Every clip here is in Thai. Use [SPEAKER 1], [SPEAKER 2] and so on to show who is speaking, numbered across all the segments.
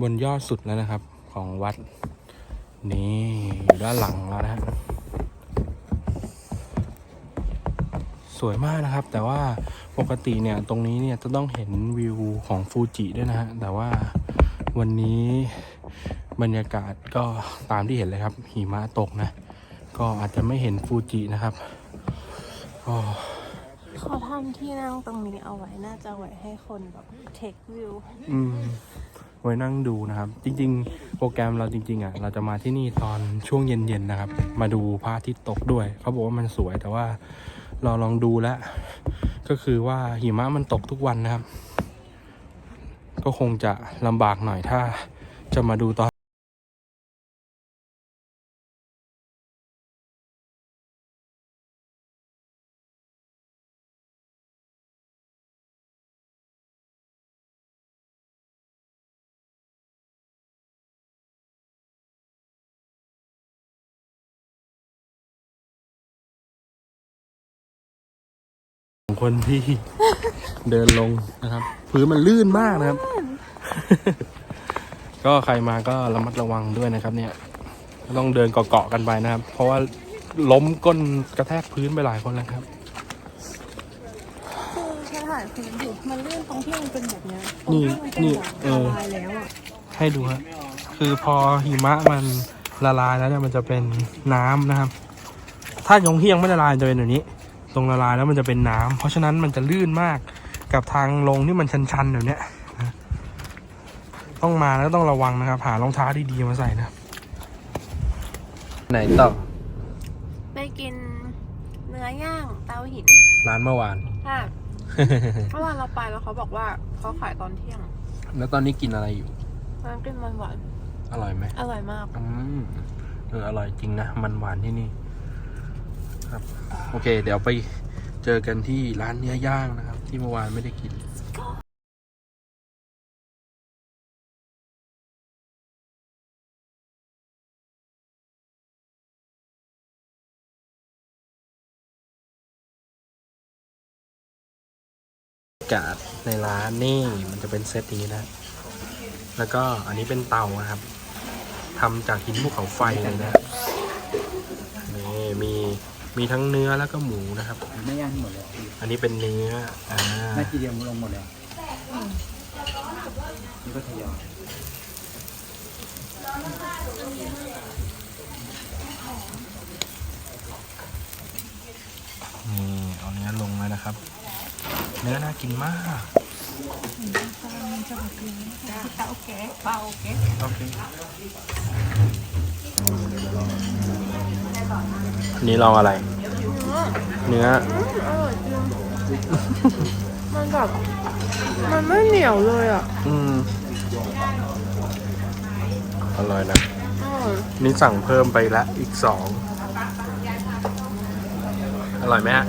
[SPEAKER 1] บนยอดสุดแล้วนะครับ ของวัด นี่อยู่ด้านหลังแล้วนะฮะสวยมากนะครับ แต่ว่าปกติเนี่ยตรงนี้เนี่ยจะต้องเห็นวิวของฟูจิด้วยนะฮะแต่ว่าวันนี้บรรยากาศก็ตามที่เห็นเลยครับหิมะตกนะ ก็อาจจะไม่เห็นฟูจินะครับก็
[SPEAKER 2] เขาทำที่นั่งตรงนี้เอาไว้น่าจะไว้ให้คนแบบเทควิว
[SPEAKER 1] อืมไว้นั่งดูนะครับ จริง ๆ โปรแกรมเราจริง ๆ อะ เราจะมาที่นี่ตอนช่วงเย็นๆนะครับ มาดูพระอาทิตย์ตกด้วย เขาบอกว่ามันสวยแต่ว่าเราลองดูแล้ว ก็คือว่าหิมะมันตกทุกวันนะครับ ก็คงจะลำบากหน่อยถ้าจะมาดูตอน คนที่เดินลงนะครับ พื้นมันลื่นมากนะครับ ก็ใครมาก็ระมัดระวังด้วยนะครับ เนี่ยก็ต้องเดินเกาะๆกันไปนะครับ เพราะว่าล้มก้นกระแทกพื้นไปหลายคนแล้วครับ
[SPEAKER 2] คือถ้าถ่ายพื้นดิมันลื่นตรงที่มันเป็นแบบเนี้ย
[SPEAKER 1] นี่
[SPEAKER 2] ตรงที่มันเป็น
[SPEAKER 1] นี่
[SPEAKER 2] แบบ
[SPEAKER 1] เอ
[SPEAKER 2] ละ
[SPEAKER 1] อ
[SPEAKER 2] ลายแล้วอะ
[SPEAKER 1] ให้ดูฮะคือพอหิมะมันละลายแล้วเนี่ยมันจะเป็นน้ำนะครับ ถ้ายงที่ยังไม่ละลายจะเป็นแบบนี้ ตรงละลายแล้วมันจะเป็นน้ำเพราะฉะนั้นมันจะลื่นมากกับทางลงที่มันชันๆแบบเนี้ยนะต้องมาแล้วต้องระวังนะครับ หารองเท้าที่ดีมาใส่นะครับไหนต่อ
[SPEAKER 2] ไปกินเนื้อย่างเตาหิน
[SPEAKER 1] ร้านเมื่อวาน
[SPEAKER 2] ค่ะเมื่อวานเราไปแล้วเขาบอกว่าเขาขายตอนเที่ยง
[SPEAKER 1] แล้วตอนนี้กินอะไรอยู่
[SPEAKER 2] ร้านกินมันหวาน
[SPEAKER 1] อร่อยไหม
[SPEAKER 2] อร่อยมาก
[SPEAKER 1] อืมเอออร่อยจริงนะ มันหวานที่นี่ ครับ โอเค เดี๋ยวไปเจอกันที่ร้านเนื้อย่างนะครับ ที่เมื่อวานไม่ได้กินอากาศในร้านนี่มันจะเป็นเซตนี้นะ แล้วก็อันนี้เป็นเตานะครับทำจากหินภูเขาไฟเลยนะนี่มี มีทั้งเนื้อแล้วก็หมูนะครับ
[SPEAKER 3] ไม่ย่างหมดเลย
[SPEAKER 1] อันนี้เป็นเนื้ออ่า
[SPEAKER 3] แม่ทีเดียวลงหมดเลยนี่ก็ทยอย
[SPEAKER 1] นี่เอาเนื้อลงเลยนะครับ เนื้อน่ากินมาก
[SPEAKER 2] เตาแก๊
[SPEAKER 1] นนี้ลองอะไร เนื้อ
[SPEAKER 2] อร่อยจริงมันแบบมันไม่เหนียวเลยอะ
[SPEAKER 1] อืมอร่อยนะ
[SPEAKER 2] อร่อย
[SPEAKER 1] นี่สั่งเพิ่มไปละอีกสอง อร่อยไหมฮะ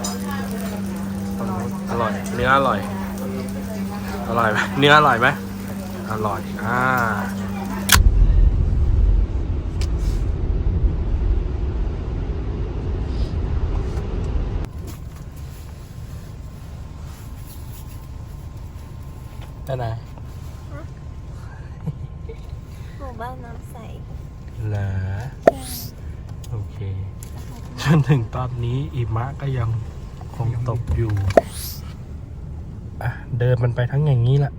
[SPEAKER 1] อร่อย เนื้ออร่อย อร่อยไหมเนื้ออร่อยไหมอร่อย อ่า ได้ไหน
[SPEAKER 2] หมู่บ้านน้ำใส
[SPEAKER 1] เหรอโอเคจนถึงตอนนี้อิมะก็ยังคงตกอยู่อะเดินมันไปทั้งอย่างนี้แหละ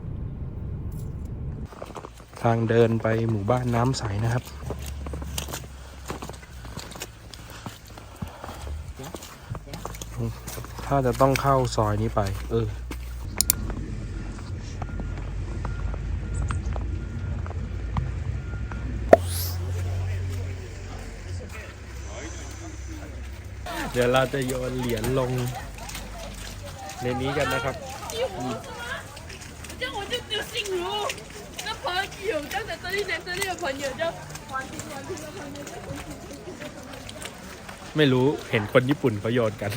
[SPEAKER 1] ทางเดินไปหมู่บ้านน้ำใสนะครับถ้าจะต้องเข้าซอยนี้ไป เออ เดี๋ยวเราจะโยนเหรียญลง ในนี้กันนะครับ
[SPEAKER 4] 这样我就只有心如，那朋友刚才这一年这里的朋友就玩听玩听的朋友。
[SPEAKER 1] ไม่รู้เห็นคนญี่ปุ่นเขาโยนกัน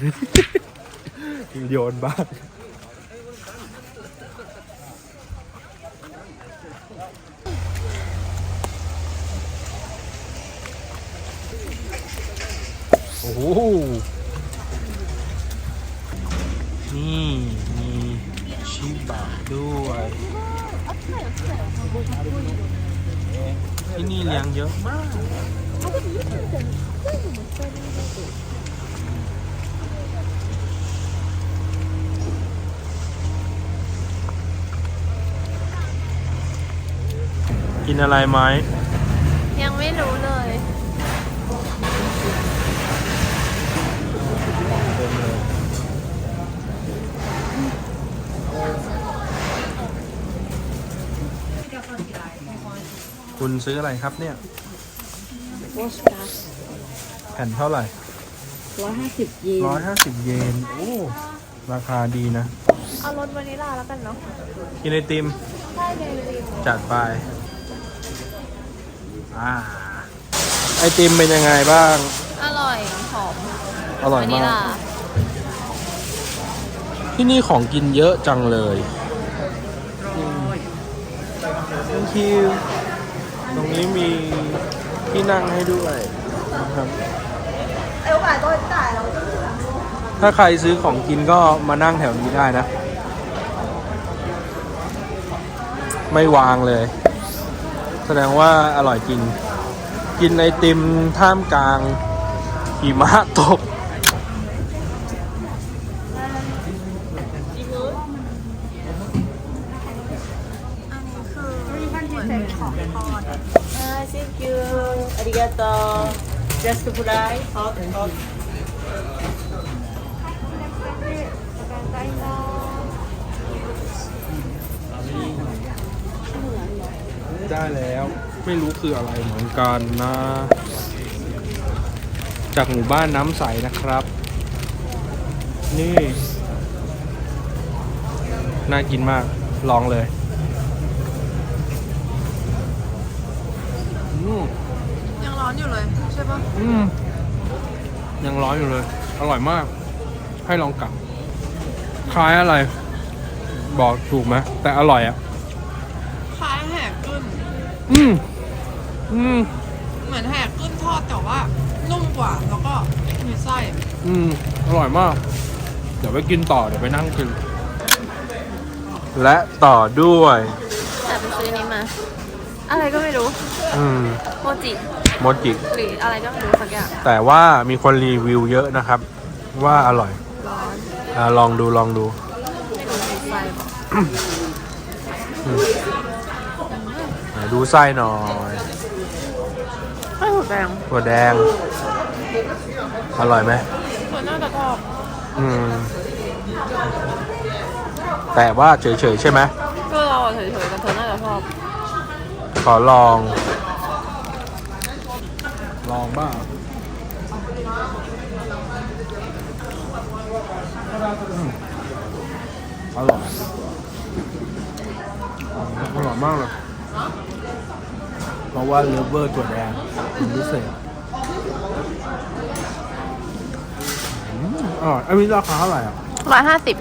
[SPEAKER 1] โยนบ้าง อ้โหนี่มีชิบะด้วยที่นี่เลี้ยงเยอะมากกินอะไรไหม คุณซื้ออะไรครับเนี่ย
[SPEAKER 2] วอชกัส
[SPEAKER 1] แผ่นเท่าไหร่
[SPEAKER 2] ร้อยห้าสิบเยน
[SPEAKER 1] ร้อยห้าสิบเยน โอ้ ราคาดีนะ
[SPEAKER 2] เอารสวานิลลาแล้วกันเนาะ
[SPEAKER 1] กินไอติม
[SPEAKER 2] ใช่เลย
[SPEAKER 1] จัดไป อ่า ไอติมเป็นยังไงบ้าง
[SPEAKER 2] อร่อยหอม
[SPEAKER 1] อร่อยวา
[SPEAKER 2] นิ
[SPEAKER 1] มา
[SPEAKER 2] ลลาก
[SPEAKER 1] ที่นี่ของกินเยอะจังเลยอืม thank you ตรง นี้มีที่นั่งให้ด้วยนะครับถ้าใครซื้อของกินก็มานั่งแถวนี้ได้นะ ไม่วางเลย แสดงว่าอร่อยจริง กินไอติมท่ามกลางหิมะตก
[SPEAKER 2] อ่า thank you uh, just fry hot hot. and you.
[SPEAKER 1] ได้แล้วไม่รู้คืออะไรเหมือนกันนะ จากหมู่บ้านน้ำใสนะครับ นี่ น่ากินมากลองเลย
[SPEAKER 2] ใช่ปะ
[SPEAKER 1] อืมยังร้อนอยู่เลย อร่อยมาก ให้ลองกลับคล้ายอะไร บอกถูกไหมแต่อร่อยอะ
[SPEAKER 2] คล้ายแหกกึ้น
[SPEAKER 1] อืมอืม
[SPEAKER 2] เหมือนแหกกึ้นทอดแต่ว่านุ่มกว่าแล้วก็มีไส้
[SPEAKER 1] อืมอร่อยมาก เดี๋ยวไปกินต่อเดี๋ยวไปนั่งกิน และต่อด้วย
[SPEAKER 2] แต่ไปซื้อนี้มา อะไรก็ไม่รู้
[SPEAKER 1] อืม
[SPEAKER 2] โมจิ
[SPEAKER 1] โมจิ
[SPEAKER 2] หรืออะไรก็ไม่รู้สักอย่าง
[SPEAKER 1] แต่ว่ามีคนรีวิวเยอะนะครับ ว่าอร่อย
[SPEAKER 2] ร้อน
[SPEAKER 1] อ่าลองดูลองดู
[SPEAKER 2] ไม่รู้มีไส้บอก
[SPEAKER 1] ไหนดูไส้หน่อย
[SPEAKER 2] ไส้หัวแดง
[SPEAKER 1] ถั่วแดง อร่อยไหม
[SPEAKER 2] ส่วนน่าจะชอบ
[SPEAKER 1] อืม แต่ว่าเฉยๆใช่ไหม
[SPEAKER 2] ก็เราอะเฉยๆแต่เธอน่าจะชอบ
[SPEAKER 1] ขอลอง ลองบ้างอืมอร่อยอร่อยมากเลยเพราะว่าเลฟเวอร์ถั่วแดงเป็นพิเศษอืมอร่อยอันนี้ราคาเท่าไหร่อะ
[SPEAKER 2] ร้อยห้าสิบ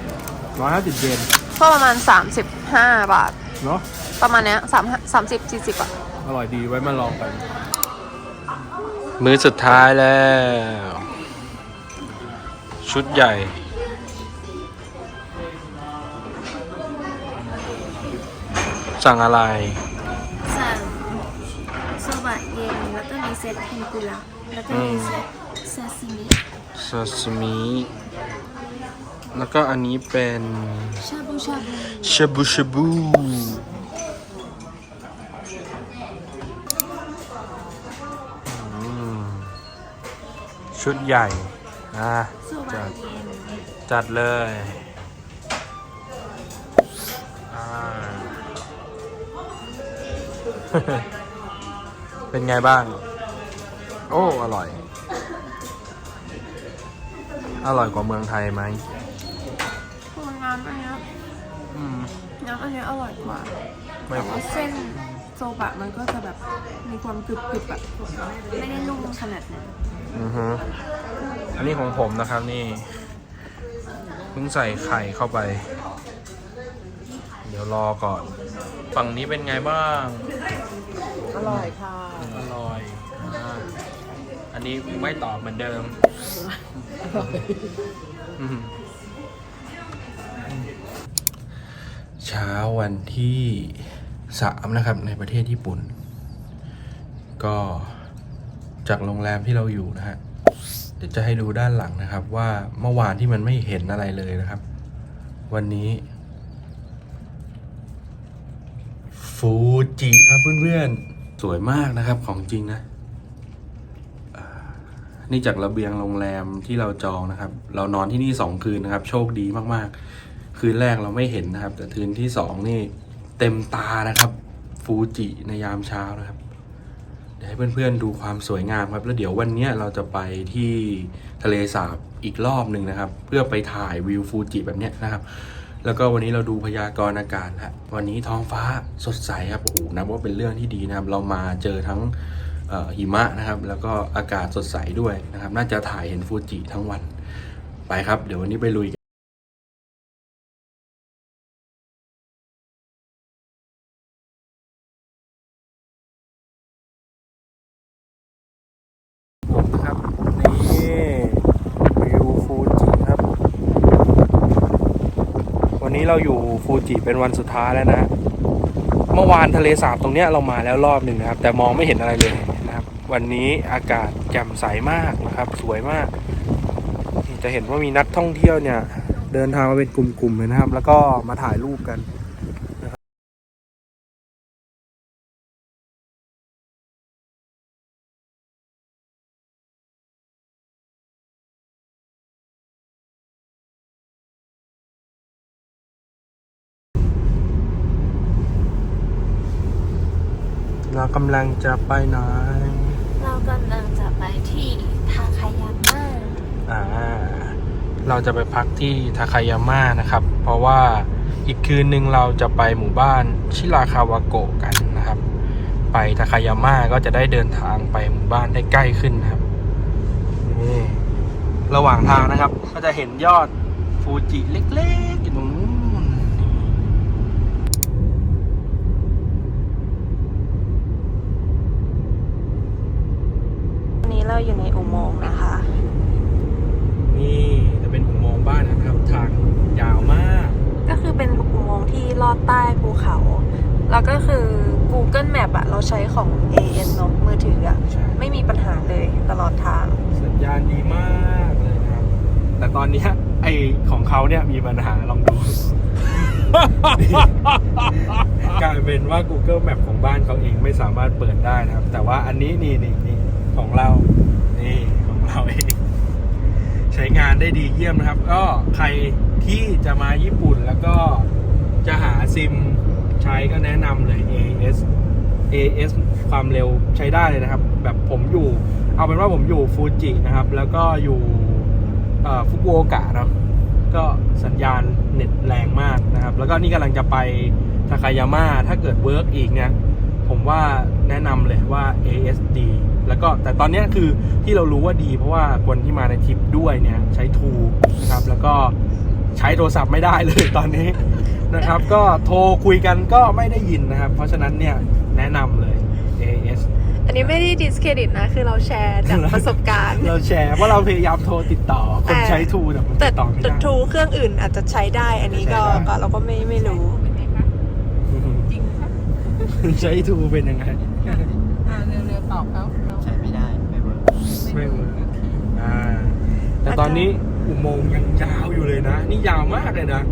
[SPEAKER 1] ร้อยห้าสิบเยน
[SPEAKER 2] ก็ประมาณสามสิบห้าบาท
[SPEAKER 1] เนาะ
[SPEAKER 2] ประมาณเนี้ยสามสามสิบสี่สิบอะ
[SPEAKER 1] อร่อยดีไว้มาลองกัน มื้อสุดท้ายแล้ว ชุดใหญ่ สั่งอะไร
[SPEAKER 5] สั่งโซบะเย็นแล้วก็มีเซตเทมปุระแล้วก็มีเซตซาซิมิ
[SPEAKER 1] ซาซิมิแล้วก็อันนี้เป็น
[SPEAKER 5] ชาบูชาบู
[SPEAKER 1] ชาบูชาบู ชุดใหญ่ อะ
[SPEAKER 5] โซบะ
[SPEAKER 1] จัด
[SPEAKER 5] เย็น
[SPEAKER 1] จัดเลยอ่าเป็นไงบ้าง โอ้ อร่อย อร่อยกว่าเมืองไทยไหม
[SPEAKER 2] ตัวน้ำอันเนี้ย
[SPEAKER 1] อืม
[SPEAKER 2] น้ำอันเนี้ยอร่อยกว่า
[SPEAKER 1] ไม่
[SPEAKER 2] แต่ว่าเส้นโซบะมันก็จะแบบมีความกรึบกรึบๆอะไม่ได้นุ่มขนาดนั้น
[SPEAKER 1] อือฮึอันนี้ของผมนะครับนี่เพิ่งใส่ไข่เข้าไป เดี๋ยวรอก่อน ฝั่งนี้เป็นไงบ้าง
[SPEAKER 2] อร่อยค่ะ
[SPEAKER 1] อร่อยอ่าอันนี้ไม่ตอบเหมือนเดิมอืมเช้าวันที่สามนะครับในประเทศญี่ปุ่น ก็ จากโรงแรมที่เราอยู่นะฮะเดี๋ยวจะให้ดูด้านหลังนะครับ ว่าเมื่อวานที่มันไม่เห็นอะไรเลยนะครับ วันนี้ฟูจิครับเพื่อนๆสวยมากนะครับของจริงนะนี่จากระเบียงโรงแรมที่เราจองนะครับ เรานอนที่นี่สองคืนนะครับ โชคดีมากๆ คืนแรกเราไม่เห็นนะครับ แต่คืนที่สองนี่เต็มตานะครับ ฟูจิในยามเช้านะครับ ดี๋ยวให้เพื่อนๆดูความสวยงามครับ แล้วเดี๋ยววันนี้เราจะไปที่ทะเลสาบอีกรอบหนึ่งนะครับ เพื่อไปถ่ายวิวฟูจิแบบนี้นะครับ แล้วก็วันนี้เราดูพยากรณ์อากาศแล้ววันนี้ท้องฟ้าสดใสครับโอ้โหนับว่าเป็นเรื่องที่ดีนะครับ เรามาเจอทั้งหิมะนะครับ แล้วก็อากาศสดใสด้วยนะครับ น่าจะถ่ายเห็นฟูจิทั้งวัน ไปครับ เดี๋ยววันนี้ไปลุย กันะครับนี่วิวฟูจิครับ วันนี้เราอยู่ฟูจิเป็นวันสุดท้ายแล้วนะเมื่อวานทะเลสาบตรงเนี้ยเรามาแล้วรอบหนึ่งนะครับ แต่มองไม่เห็นอะไรเลยนะครับ วันนี้อากาศแจ่มใสมากนะครับ สวยมากจะเห็นว่ามีนักท่องเที่ยวเนี่ย เดินทางมาเป็นกลุ่มๆเลยนะครับ แล้วก็มาถ่ายรูปกัน กำลังจะไปไหน
[SPEAKER 5] เรากำลังจะไปที่ทาคายาม่า
[SPEAKER 1] อ่า เราจะไปพักที่ทาคายาม่านะครับ เพราะว่าอีกคืนหนึ่งเราจะไปหมู่บ้านชิราคาวาโกะกันนะครับ ไปทาคายาม่าก็จะได้เดินทางไปหมู่บ้านได้ใกล้ขึ้นนะครับนี่ระหว่างทางนะครับ ก็จะเห็นยอดฟูจิเล็กๆอยู่ตรงนู้น
[SPEAKER 2] วันนี้ เราอยู่ในอุโมงค์นะคะ
[SPEAKER 1] นี่จะเป็นอุโมงค์บ้านนะครับทางยาวมาก
[SPEAKER 2] ก็คือเป็นอุโมงค์ที่ลอดใต้ภูเขา แล้วก็คือ Google Map อะเราใช้ของ AS เนอะมือถืออะ
[SPEAKER 1] ใช่
[SPEAKER 2] ไม่มีปัญหาเลยตลอดทาง
[SPEAKER 1] สัญญาณดีมากเลยนะครับ แต่ตอนเนี้ยไอของเขาเนี่ยมีปัญหาลองดู กลายเป็นว่า Google Map ของบ้านเขาเองไม่สามารถเปิดได้นะครับ แต่ว่าอันนี้นี่นี่นี่ของเรา นี่ของเราเองใช้งานได้ดีเยี่ยมนะครับ ก็ใครที่จะมาญี่ปุ่นแล้วก็จะหาซิมใช้ก็แนะนำเลย AS AS ความเร็วใช้ได้เลยนะครับ แบบผมอยู่ เอาเป็นว่าผมอยู่ฟูจินะครับ แล้วก็อยู่ฟุกุโอกะเนาะก็สัญญาณเน็ตแรงมากนะครับ แล้วก็นี่กำลังจะไปทาคายาม่าถ้าเกิดเวิร์กอีกเนี่ยผมว่าแนะนำเลยว่า ASD แล้วก็แต่ตอนเนี้ยคือที่เรารู้ว่าดี เพราะว่าคนที่มาในทริปด้วยเนี่ยใช้ทูนะครับแล้วก็ใช้โทรศัพท์ไม่ได้เลยตอนนี้นะครับ ก็โทรคุยกันก็ไม่ได้ยินนะครับ เพราะฉะนั้นเนี่ยแนะนำเลย AS
[SPEAKER 2] อันนี้ไม่ได้ดิสเครดิตนะ คือเราแชร์จากประสบการณ์
[SPEAKER 1] เราแชร์ว่าเราพยายามโทรติดต่อ คนใช้ทูแต่มัน
[SPEAKER 2] แต่
[SPEAKER 1] ติดต่อไม่
[SPEAKER 2] แต่
[SPEAKER 1] ได้
[SPEAKER 2] ทูเครื่องอื่นอาจจะใช้ได้ อันนี้ก็
[SPEAKER 1] ใช้ได้
[SPEAKER 2] ก็เราก็ไม่ไม่รู้
[SPEAKER 1] ใช้ทูเป็นยังไง
[SPEAKER 3] ใช้ไม่ได้ไม่เวิร์ก
[SPEAKER 1] ไม่เวิร์กอ่าแต่ตอนนี้อุโมงค์ยังยาวอยู่เลยนะ นี่ยาวมากเลยนะ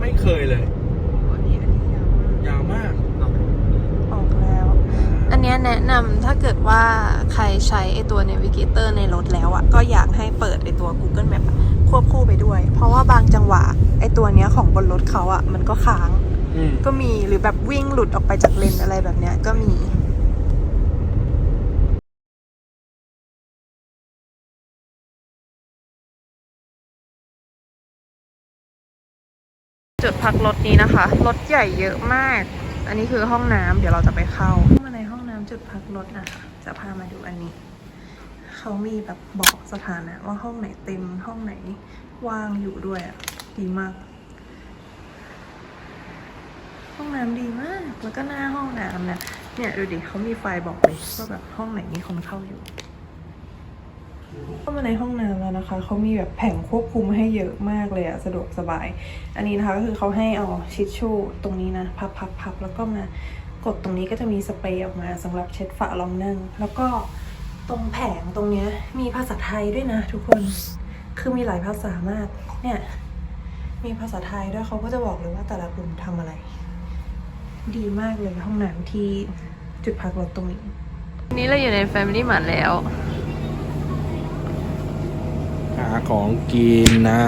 [SPEAKER 1] ไม่เคยเลย ยาวมาก
[SPEAKER 2] ออกแล้ว อันเนี้ยแนะนำถ้าเกิดว่าใครใช้ไอตัว Navigator ในรถแล้วอะก็อยากให้เปิดไอตัว Google Map อะควบคู่ไปด้วย เพราะว่าบางจังหวะไอตัวเนี้ยของบนรถเขาอะมันก็ค้าง
[SPEAKER 1] อืม
[SPEAKER 2] ก็มีหรือแบบวิ่งหลุดออกไปจากเลนอะไรแบบเนี้ยก็มี จุดพักรถนี้นะคะ รถใหญ่เยอะมาก อันนี้คือห้องน้ำเดี๋ยวเราจะไปเข้ามาในห้องน้ำจุดพักรถนะคะ จะพามาดูอันนี้ เขามีแบบบอกสถานะว่าห้องไหนเต็มห้องไหนว่างอยู่ด้วยอะ ดีมาก ห้องน้ำดีมาก แล้วก็หน้าห้องน้ำนะ เนี่ยดูดิเขามีไฟบอกเลยว่าแบบห้องไหนมีคนเข้าอยู่ เข้ามาในห้องน้ำแล้วนะคะ เขามีแบบแผงควบคุมให้เยอะมากเลยอะสะดวกสบาย อันนี้นะคะก็คือเขาให้เอาชิชชู่ตรงนี้นะ พับพับพับแล้วก็มากดตรงนี้ก็จะมีสเปรย์ออกมาสำหรับเช็ดฝารองนั่ง แล้วก็ตรงแผงตรงเนี้ยมีภาษาไทยด้วยนะ ทุกคน คือมีหลายภาษามาก เนี่ย มีภาษาไทยด้วยเขาก็จะบอกเลยว่าแต่ละกลุ่มทำอะไร ดีมากเลยห้องน้ำที่จุดพักรถตรงนี้ นี้เราอยู่ใน Family Mart แล้วา
[SPEAKER 1] ของกินนะ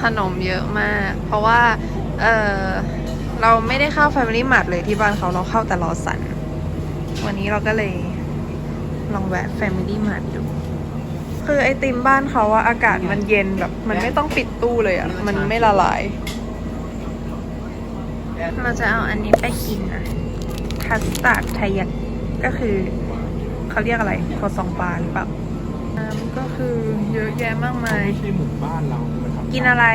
[SPEAKER 2] ขนมเยอะมาก เพราะว่า เออเราไม่ได้เข้า Family Mart เลยที่บ้านเขาเราเข้าแต่รอสัน วันนี้เราก็เลยลองแวะ Family Mart ดู คือไอติมบ้านเขาอะอากาศมันเย็นแบบ มันไม่ต้องปิดตู้เลยอะมันไม่ละลาย เราจะเอาอันนี้ไปกินนะคัสตาร์ดไทยักก็คือเขาเรียกอะไรครัวซองปลาหรือเปล่า น้ำก็คือเยอะแยะมากมาย
[SPEAKER 1] ไม่ใช่หมู่บ้านเรามาทำ
[SPEAKER 2] กินอะไร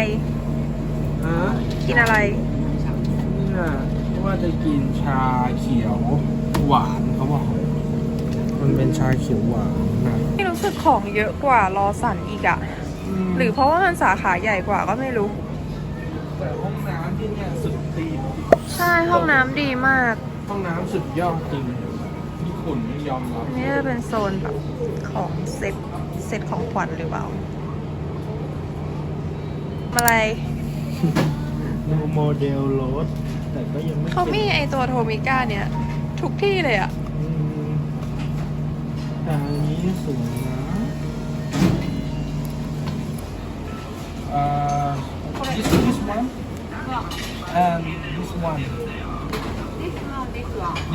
[SPEAKER 1] ฮะ
[SPEAKER 2] กินอะไร
[SPEAKER 1] เนี่ยว่าจะกินชาเขียวหวานเขาบอก มันเป็นชาเขียวหวานนะ
[SPEAKER 2] ไม่รู้สึกของเยอะกว่ารอสันอีกอะหรือเพราะว่ามันสาขาใหญ่กว่าก็ไม่รู้
[SPEAKER 1] แต่ห้องน้ำที่เนี่ยสุดตีน
[SPEAKER 2] ใช่ห้องน้ำดีมาก
[SPEAKER 1] ห้องน้ำสุดยอดจริงญี่ปุ่นไม่ยอมรับ
[SPEAKER 2] อันนี้จะเป็นโซนแบบของเซ็ต เซ็ตของขวัญหรือเปล่าอะไร
[SPEAKER 1] โมเดลรถแต่ก็ยังไม่
[SPEAKER 2] เขามีไอตัวโทมิก้าเนี่ย ทุกที่เลยอะ
[SPEAKER 1] อืมแต่อันนี้สวยนะอ่า this this one and this one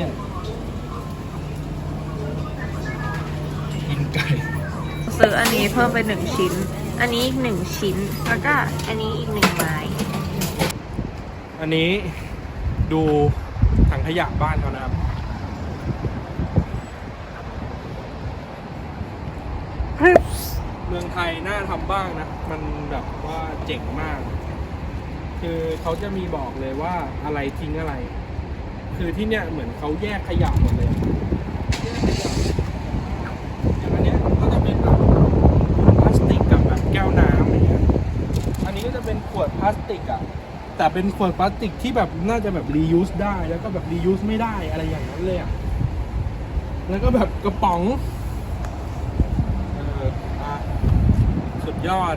[SPEAKER 1] yeah กินไก่
[SPEAKER 2] ซื้ออันนี้เพิ่มไปหนึ่งชิ้น อันนี้อีกหนึ่งชิ้น แล้วก็อันนี้อีกหนึ่งไม้
[SPEAKER 1] อันนี้ดูถังขยะบ้านเขานะครับ เมืองไทยน่าทำบ้างนะ มันแบบว่าเจ๋งมาก คือเขาจะมีบอกเลยว่าอะไรทิ้งอะไร คือที่เนี่ยเหมือนเขาแยกขยะหมดเลยแยกขยะอย่างอันเนี้ยก็จะเป็นแบบพลาสติกกับแบบแก้วน้ำอย่างเงี้ย อันนี้ก็จะเป็นขวดพลาสติกอะ แต่เป็นขวดพลาสติกที่แบบน่าจะแบบ reuse ได้แล้วก็แบบ reuse ไม่ได้อะไรอย่างนั้นเลยอะแล้วก็แบบกระป๋องเอออะสุดยอด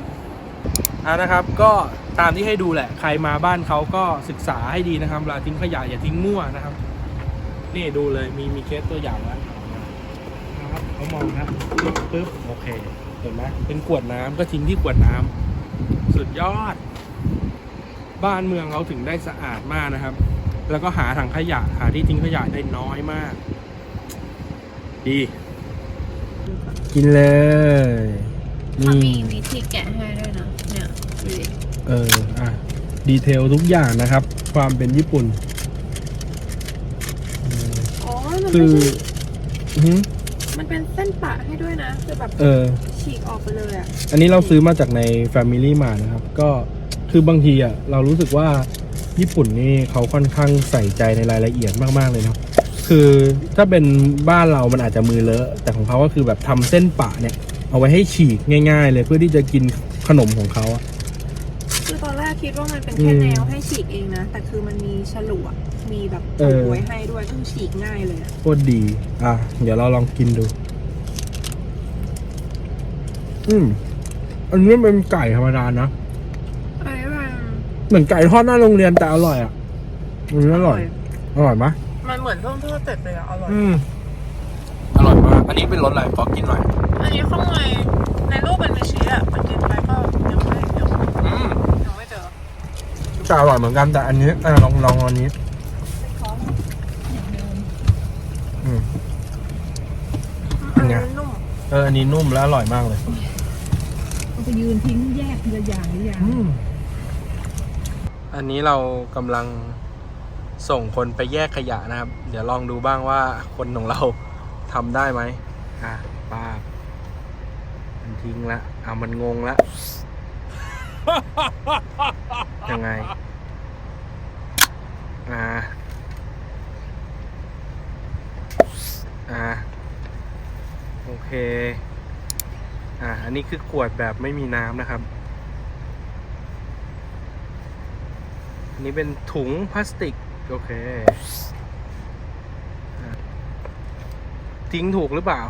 [SPEAKER 1] อะนะครับ ก็ตามที่ให้ดูแหละ ใครมาบ้านเขาก็ศึกษาให้ดีนะครับเวลาทิ้งขยะอย่าทิ้งมั่วนะครับ นี่ดูเลยมีมีเคสตัวอย่างแล้วนะครับเขามองนะปึ๊บปึ๊บโอเคเห็นไหมเป็นขวดน้ำก็ทิ้งที่ขวดน้ำสุดยอด บ้านเมืองเขาถึงได้สะอาดมากนะครับ แล้วก็หาถังขยะหาที่ทิ้งขยะได้น้อยมาก ดี กินเลย
[SPEAKER 2] เขามีวิธีแกะให้ด้วยนะ เนี่ยดูดิ
[SPEAKER 1] เอออะดีเทลทุกอย่างนะครับ ความเป็นญี่ปุ่นเออ
[SPEAKER 2] อ๋อมัน
[SPEAKER 1] คื
[SPEAKER 2] ไม่
[SPEAKER 1] อ
[SPEAKER 2] ใช่
[SPEAKER 1] หืม
[SPEAKER 2] มันเป็นเส้นปะให้ด้วยนะคือแบบ
[SPEAKER 1] เออ
[SPEAKER 2] ฉีกออกไปเลยอะ
[SPEAKER 1] อันนี้เราซื้อมาจากใน Family m a r t นะครับ ก็ คือบางทีอะเรารู้สึกว่าญี่ปุ่นนี่เขาค่อนข้างใส่ใจในรายละเอียดมากๆเลยเนาะคือถ้าเป็นบ้านเรามันอาจจะมือเลอะ แต่ของเขาก็คือแบบทำเส้นปะเนี่ย เอาไว้ให้ฉีกง่าย ๆ เลยเพื่อที่จะกินขนมของเขาอะ
[SPEAKER 2] คือตอนแรกคิดว่ามันเป็นแค่
[SPEAKER 1] อืม
[SPEAKER 2] แนวให้ฉีกเองนะ แต่คือมันมีฉลุอะมีแบบ
[SPEAKER 1] เออ
[SPEAKER 2] ถูไว้ให้ด้วยซึ่งฉีกง่ายเลยอะ
[SPEAKER 1] โคตรดี อะ เดี๋ยวเราลองกินดู อืม อันนี้เป็นไก่ธรรมดานะ
[SPEAKER 2] อันนี้มัน
[SPEAKER 1] เหมือนไก่ทอดหน้าโรงเรียนแต่อร่อยอะอันนี้อร่อย อร่อยไหม
[SPEAKER 2] มันเหมือนท่องทอดเสร็จเลยอะอร่อย
[SPEAKER 1] อืมอร่อยมาก อันนี้เป็นรสอะไรขอกินหน่อย
[SPEAKER 2] อันนี้ข้างในในรูปมันมีชีสอะมันกินไปก็ยังไม่ยัง
[SPEAKER 1] อืม
[SPEAKER 2] ยังไม่เจอ
[SPEAKER 1] จะอร่อยเหมือนกันแต่อันนี้เออลองลองอันนี้ อืม
[SPEAKER 2] อัน
[SPEAKER 1] ไง
[SPEAKER 2] นี้นุ่ม
[SPEAKER 1] เอออันนี้นุ่มและอร่อยมากเลย
[SPEAKER 4] ไปยืนทิ้งแยกทีละอย่างหรือยัง
[SPEAKER 1] อืม อันนี้เรากำลังส่งคนไปแยกขยะนะครับ เดี๋ยวลองดูบ้างว่าคนของเราทำได้ไหมอะป้ามันทิ้งละอะมันงงละ ยังไง อ่า อ่า โอเค อ่า อันนี้คือขวดแบบไม่มีน้ำนะครับ นี่เป็นถุงพลาสติก โอเค ทิ้งถูกหรือเปล่า